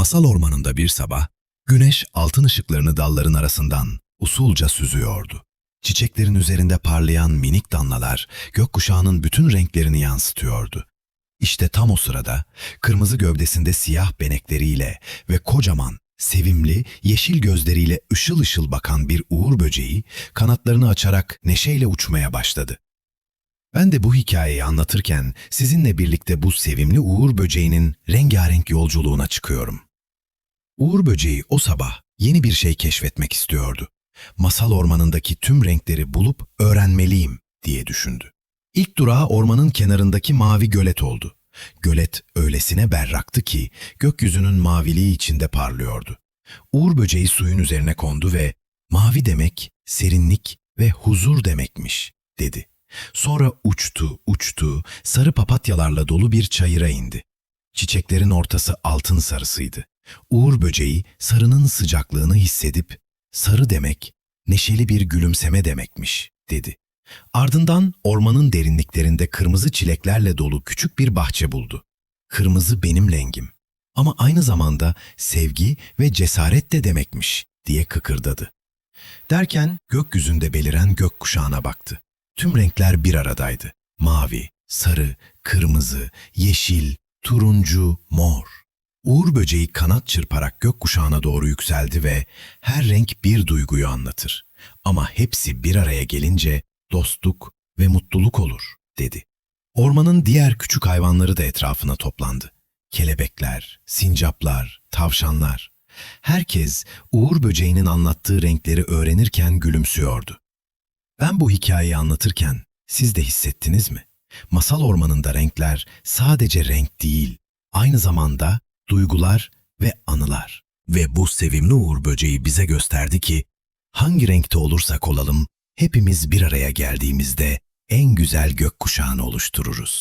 Masal ormanında bir sabah, güneş altın ışıklarını dalların arasından usulca süzüyordu. Çiçeklerin üzerinde parlayan minik damlalar gökkuşağının bütün renklerini yansıtıyordu. İşte tam o sırada kırmızı gövdesinde siyah benekleriyle ve kocaman, sevimli, yeşil gözleriyle ışıl ışıl bakan bir uğur böceği kanatlarını açarak neşeyle uçmaya başladı. Ben de bu hikayeyi anlatırken sizinle birlikte bu sevimli uğur böceğinin rengarenk yolculuğuna çıkıyorum. Uğur böceği o sabah yeni bir şey keşfetmek istiyordu. Masal ormanındaki tüm renkleri bulup öğrenmeliyim diye düşündü. İlk durağı ormanın kenarındaki mavi gölet oldu. Gölet öylesine berraktı ki gökyüzünün maviliği içinde parlıyordu. Uğur böceği suyun üzerine kondu ve mavi demek serinlik ve huzur demekmiş dedi. Sonra uçtu, uçtu, sarı papatyalarla dolu bir çayıra indi. Çiçeklerin ortası altın sarısıydı. Uğur böceği sarının sıcaklığını hissedip, sarı demek, neşeli bir gülümseme demekmiş, dedi. Ardından ormanın derinliklerinde kırmızı çileklerle dolu küçük bir bahçe buldu. Kırmızı benim rengim. Ama aynı zamanda sevgi ve cesaret de demekmiş, diye kıkırdadı. Derken gökyüzünde beliren gökkuşağına baktı. Tüm renkler bir aradaydı. Mavi, sarı, kırmızı, yeşil, turuncu, mor. Uğur böceği kanat çırparak gökkuşağına doğru yükseldi ve her renk bir duyguyu anlatır. Ama hepsi bir araya gelince dostluk ve mutluluk olur, dedi. Ormanın diğer küçük hayvanları da etrafına toplandı. Kelebekler, sincaplar, tavşanlar. Herkes Uğur böceğinin anlattığı renkleri öğrenirken gülümsüyordu. Ben bu hikayeyi anlatırken siz de hissettiniz mi? Masal ormanında renkler sadece renk değil, aynı zamanda duygular ve anılar. Ve bu sevimli uğur böceği bize gösterdi ki hangi renkte olursak olalım hepimiz bir araya geldiğimizde en güzel gökkuşağını oluştururuz.